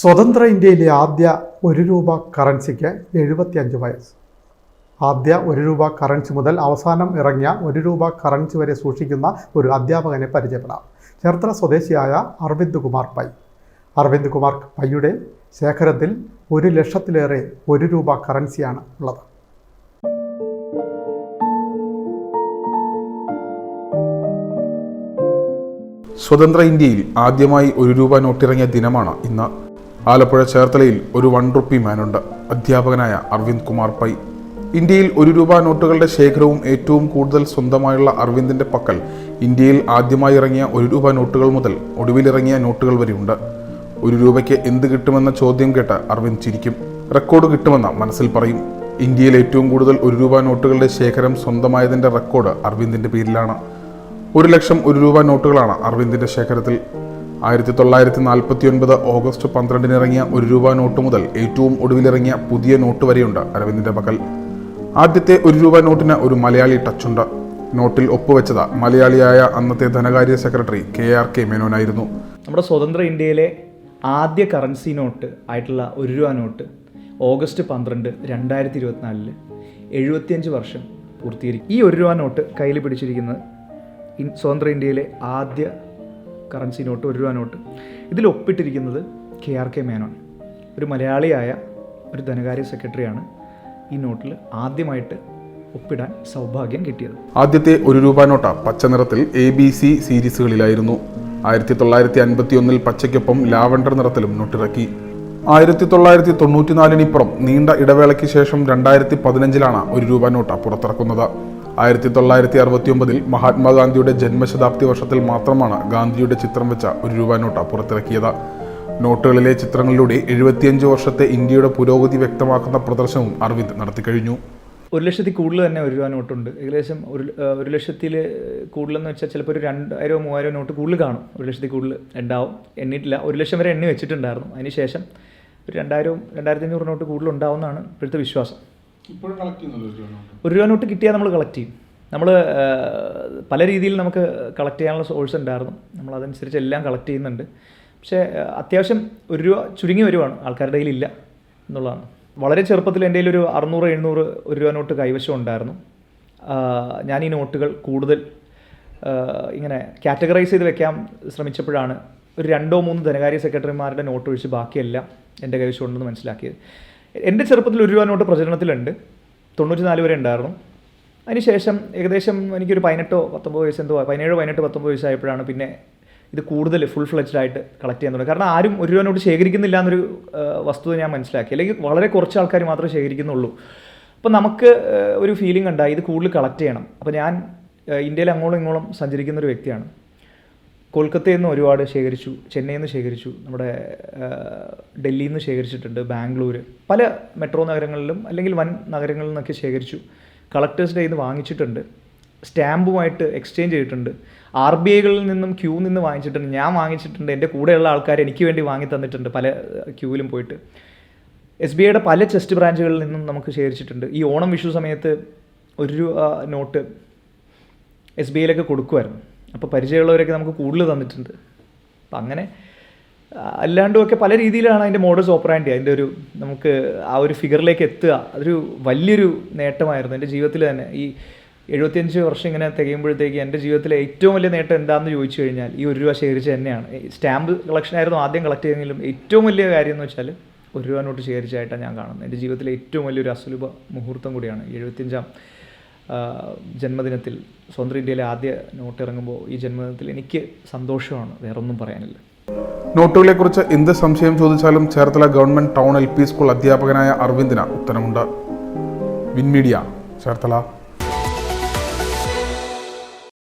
സ്വതന്ത്ര ഇന്ത്യയിലെ ആദ്യ ഒരു രൂപ കറൻസിക്ക് എഴുപത്തിയഞ്ച് വയസ്സ്. ആദ്യ ഒരു രൂപ കറൻസി മുതൽ അവസാനം ഇറങ്ങിയ ഒരു രൂപ കറൻസി വരെ സൂക്ഷിക്കുന്ന ഒരു അധ്യാപകനെ പരിചയപ്പെടാം. ചേർത്തല സ്വദേശിയായ അരവിന്ദ് കുമാർ പൈ. അരവിന്ദ് കുമാർ പൈയുടെ ശേഖരത്തിൽ ഒരു ലക്ഷത്തിലേറെ ഒരു രൂപ കറൻസിയാണ് ഉള്ളത്. സ്വതന്ത്ര ഇന്ത്യയിൽ ആദ്യമായി ഒരു രൂപ നോട്ടിറങ്ങിയ ദിനമാണ് ഇന്ന്. ആലപ്പുഴ ചേർത്തലയിൽ ഒരു വൺ റുപ്പി മാനുണ്ട് അധ്യാപകനായ അരവിന്ദ് കുമാർ പൈ. ഇന്ത്യയിൽ ഒരു രൂപ നോട്ടുകളുടെ ശേഖരവും ഏറ്റവും കൂടുതൽ സ്വന്തമായുള്ള അരവിന്ദിന്റെ പക്കൽ ഇന്ത്യയിൽ ആദ്യമായി ഇറങ്ങിയ ഒരു രൂപ നോട്ടുകൾ മുതൽ ഒടുവിലിറങ്ങിയ നോട്ടുകൾ വരെയുണ്ട്. ഒരു രൂപയ്ക്ക് എന്ത് കിട്ടുമെന്ന ചോദ്യം കേട്ട് അരവിന്ദ് ചിരിക്കും. റെക്കോർഡ് കിട്ടുമെന്ന് മനസ്സിൽ പറയും. ഇന്ത്യയിൽ ഏറ്റവും കൂടുതൽ ഒരു രൂപ നോട്ടുകളുടെ ശേഖരം സ്വന്തമായതിന്റെ റെക്കോർഡ് അരവിന്ദിന്റെ പേരിലാണ്. ഒരു ലക്ഷം ഒരു രൂപ നോട്ടുകളാണ് അരവിന്ദിന്റെ ശേഖരത്തിൽ. ആയിരത്തി തൊള്ളായിരത്തി നാൽപ്പത്തി ഒൻപത് ഓഗസ്റ്റ് പന്ത്രണ്ടിന് ഇറങ്ങിയ ഒരു രൂപ നോട്ട് മുതൽ ഏറ്റവും ഒടുവിലിറങ്ങിയ പുതിയ നോട്ട് വരെയുണ്ട് അരവിന്ദിന്റെ പക്കൽ. ആദ്യത്തെ ഒരു രൂപ നോട്ടിന് ഒരു മലയാളി ടച്ചുണ്ട്. നോട്ടിൽ ഒപ്പുവെച്ചത് മലയാളിയായ അന്നത്തെ ധനകാര്യ സെക്രട്ടറി കെ ആർ കെ മേനോനായിരുന്നു. നമ്മുടെ സ്വതന്ത്ര ഇന്ത്യയിലെ ആദ്യ കറൻസി നോട്ട് ആയിട്ടുള്ള ഒരു രൂപ നോട്ട് ഓഗസ്റ്റ് പന്ത്രണ്ട് രണ്ടായിരത്തി ഇരുപത്തിനാലിൽ എഴുപത്തിയഞ്ച് വർഷം പൂർത്തീകരിക്കും. ഈ ഒരു രൂപ നോട്ട് കയ്യിൽ പിടിച്ചിരിക്കുന്നത് സ്വതന്ത്ര ഇന്ത്യയിലെ ആദ്യ കറൻസി നോട്ട് ഒരു രൂപ നോട്ട്. ഇതിൽ ഒപ്പിട്ടിരിക്കുന്നത് കെ ആർ കെ മേനോൻ. ഒരു മലയാളിയായ ഒരു ധനകാര്യ സെക്രട്ടറിയാണ് ഈ നോട്ടിൽ ആദ്യമായിട്ട് ഒപ്പിടാൻ സൗഭാഗ്യം കിട്ടിയത്. ആദ്യത്തെ ഒരു രൂപ നോട്ടാ പച്ച നിറത്തിൽ എ ബി സി സീരീസുകളിലായിരുന്നു. ആയിരത്തി തൊള്ളായിരത്തി അൻപത്തി ഒന്നിൽ പച്ചയ്ക്കൊപ്പം ലാവണ്ടർ നിറത്തിലും നോട്ടിറക്കി. ആയിരത്തി തൊള്ളായിരത്തി തൊണ്ണൂറ്റിനാലിനിപ്പുറം നീണ്ട ഇടവേളയ്ക്ക് ശേഷം രണ്ടായിരത്തി പതിനഞ്ചിലാണ് ഒരു രൂപ നോട്ട പുറത്തിറക്കുന്നത്. ആയിരത്തി തൊള്ളായിരത്തി അറുപത്തി ഒമ്പതിൽ മഹാത്മാഗാന്ധിയുടെ ജന്മശതാബ്ദി വർഷത്തിൽ മാത്രമാണ് ഗാന്ധിയുടെ ചിത്രം വെച്ച ഒരു രൂപ നോട്ട പുറത്തിറക്കിയത്. നോട്ടുകളിലെ ചിത്രങ്ങളിലൂടെ എഴുപത്തിയഞ്ച് വർഷത്തെ ഇന്ത്യയുടെ പുരോഗതി വ്യക്തമാക്കുന്ന പ്രദർശനവും അരവിന്ദ് നടത്തിക്കഴിഞ്ഞു ഒരു ലക്ഷത്തിൽ കൂടുതൽ തന്നെ ഒരു രൂപ നോട്ടുണ്ട്. ഏകദേശം ഒരു ഒരു ലക്ഷത്തിൽ കൂടുതലെന്ന് വെച്ചാൽ ചിലപ്പോൾ ഒരു രണ്ടായിരമോ മൂവായിരമോ നോട്ട് കൂടുതൽ കാണും. ഒരു ലക്ഷത്തിൽ കൂടുതൽ ഉണ്ടാവും. എണ്ണിയിട്ടില്ല. ഒരു ലക്ഷം വരെ എണ്ണി വെച്ചിട്ടുണ്ടായിരുന്നു. അതിന് ശേഷം ഒരു രണ്ടായിരവും രണ്ടായിരത്തി അഞ്ഞൂറ് നോട്ട് കൂടുതൽ ഉണ്ടാവുമെന്നാണ് ഇപ്പോഴത്തെ വിശ്വാസം. ഒരു രൂപ നോട്ട് കിട്ടിയാൽ നമ്മൾ കളക്ട് ചെയ്യും. നമ്മൾ പല രീതിയിൽ നമുക്ക് കളക്ട് ചെയ്യാനുള്ള സോഴ്സ് ഉണ്ടായിരുന്നു. നമ്മൾ അതനുസരിച്ച് എല്ലാം കളക്ട് ചെയ്യുന്നുണ്ട്. പക്ഷേ അത്യാവശ്യം ഒരു രൂപ ചുരുങ്ങി വരുവാണ്. ആൾക്കാരുടെ കയ്യിലില്ല എന്നുള്ളതാണ്. വളരെ ചെറുപ്പത്തിൽ എന്റെ ഒരു അറുന്നൂറ് എഴുന്നൂറ് ഒരു രൂപ നോട്ട് കൈവശം ഉണ്ടായിരുന്നു. ഞാൻ ഈ നോട്ടുകൾ കൂടുതൽ ഇങ്ങനെ കാറ്റഗറൈസ് ചെയ്ത് വെക്കാൻ ശ്രമിച്ചപ്പോഴാണ് ഒരു രണ്ടോ മൂന്ന് ധനകാര്യ സെക്രട്ടറിമാരുടെ നോട്ട് ഒഴിച്ച് ബാക്കിയെല്ലാം എന്റെ കൈവശം ഉണ്ടെന്ന് മനസ്സിലാക്കിയത്. എന്റെ ചെറുപ്പത്തിൽ ഒരു രൂപ നോട്ട് പ്രചരണത്തിലുണ്ട്. തൊണ്ണൂറ്റി നാല് വരെ ഉണ്ടായിരുന്നു. അതിനുശേഷം ഏകദേശം എനിക്കൊരു പതിനെട്ടോ പത്തൊമ്പത് വയസ്സ് എന്തോ പതിനേഴ് പതിനെട്ട് പത്തൊമ്പത് വയസ്സായപ്പോഴാണ് പിന്നെ ഇത് കൂടുതൽ ഫുൾ ഫ്ലെജ്ഡ് ആയിട്ട് കളക്ട് ചെയ്യാൻ തുടങ്ങി കാരണം ആരും ഒരു രൂപ നോട്ട് ശേഖരിക്കുന്നില്ല എന്നൊരു വസ്തുത ഞാൻ മനസ്സിലാക്കി. അല്ലെങ്കിൽ വളരെ കുറച്ച് ആൾക്കാർ മാത്രമേ ശേഖരിക്കുന്നുള്ളൂ. അപ്പോൾ നമുക്ക് ഒരു ഫീലിംഗ് ഉണ്ടായി ഇത് കൂടുതൽ കളക്ട് ചെയ്യണം. അപ്പോൾ ഞാൻ ഇന്ത്യയിൽ അങ്ങോളം ഇങ്ങോളം സഞ്ചരിക്കുന്ന ഒരു വ്യക്തിയാണ്. കൊൽക്കത്തയിൽ നിന്ന് ഒരുപാട് ശേഖരിച്ചു ചെന്നൈയിൽ നിന്ന് ശേഖരിച്ചു നമ്മുടെ ഡൽഹിയിൽ നിന്ന് ശേഖരിച്ചിട്ടുണ്ട് ബാംഗ്ലൂർ പല മെട്രോ നഗരങ്ങളിലും അല്ലെങ്കിൽ വൻ നഗരങ്ങളിൽ നിന്നൊക്കെ ശേഖരിച്ചു. കളക്ടേഴ്സ് ഡേയിൽ നിന്ന് വാങ്ങിച്ചിട്ടുണ്ട്. സ്റ്റാമ്പുമായിട്ട് എക്സ്ചേഞ്ച് ചെയ്തിട്ടുണ്ട്. ആർ ബി ഐകളിൽ നിന്നും ക്യൂ നിന്ന് വാങ്ങിച്ചിട്ടുണ്ട്. ഞാൻ വാങ്ങിച്ചിട്ടുണ്ട്. എന്റെ കൂടെയുള്ള ആൾക്കാർ എനിക്ക് വേണ്ടി വാങ്ങി തന്നിട്ടുണ്ട് പല ക്യൂവിലും പോയിട്ട്. എസ് ബി ഐയുടെ പല ചെസ്റ്റ് ബ്രാഞ്ചുകളിൽ നിന്നും നമുക്ക് ശേഖരിച്ചിട്ടുണ്ട്. ഈ ഓണം വിഷു സമയത്ത് ഒരു രൂപ നോട്ട് എസ് ബി ഐയിലൊക്കെ കൊടുക്കുമായിരുന്നു. അപ്പോൾ പരിചയമുള്ളവരൊക്കെ നമുക്ക് കൂടുതൽ തന്നിട്ടുണ്ട്. അപ്പം അങ്ങനെ അല്ലാണ്ടുമൊക്കെ പല രീതിയിലാണ് അതിന്റെ മോഡൽസ് ഓപ്പറാൻഡി അതിന്റെ ഒരു നമുക്ക് ആ ഒരു ഫിഗറിലേക്ക് എത്തുക. അതൊരു വലിയൊരു നേട്ടമായിരുന്നു. എന്റെ ജീവിതത്തിൽ തന്നെ ഈ എഴുപത്തിയഞ്ച് വർഷം ഇങ്ങനെ തികയുമ്പോഴത്തേക്ക് എന്റെ ജീവിതത്തിലെ ഏറ്റവും വലിയ നേട്ടം എന്താണെന്ന് ചോദിച്ചു കഴിഞ്ഞാൽ ഈ ഒരു രൂപ ശേഖരിച്ച് തന്നെയാണ്. സ്റ്റാമ്പ് കളക്ഷൻ ആയിരുന്നു ആദ്യം കളക്ട് ചെയ്തെങ്കിലും ഏറ്റവും വലിയ കാര്യം എന്ന് വെച്ചാൽ ഒരു രൂപ നോട്ട് ശേഖരിച്ചായിട്ടാണ് ഞാൻ കാണുന്നത്. എന്റെ ജീവിതത്തിലെ ഏറ്റവും വലിയൊരു അസുലഭ മുഹൂർത്തം കൂടിയാണ് എഴുപത്തിയഞ്ചാം ജന്മദിനത്തിൽ സ്വതന്ത്ര ഇന്ത്യയിലെ ആദ്യ നോട്ട് ഇറങ്ങുമ്പോൾ ഈ ജന്മദിനത്തിൽ എനിക്ക് സന്തോഷമാണ് വേറൊന്നും പറയാനില്ല. നോട്ടുകളെക്കുറിച്ച് എന്ത് സംശയം ചോദിച്ചാലും Cherthala government town L P school അധ്യാപകനായ അരവിന്ദിന് ഉത്തരമുണ്ട്. വിൻമീഡിയ ചേർത്തല.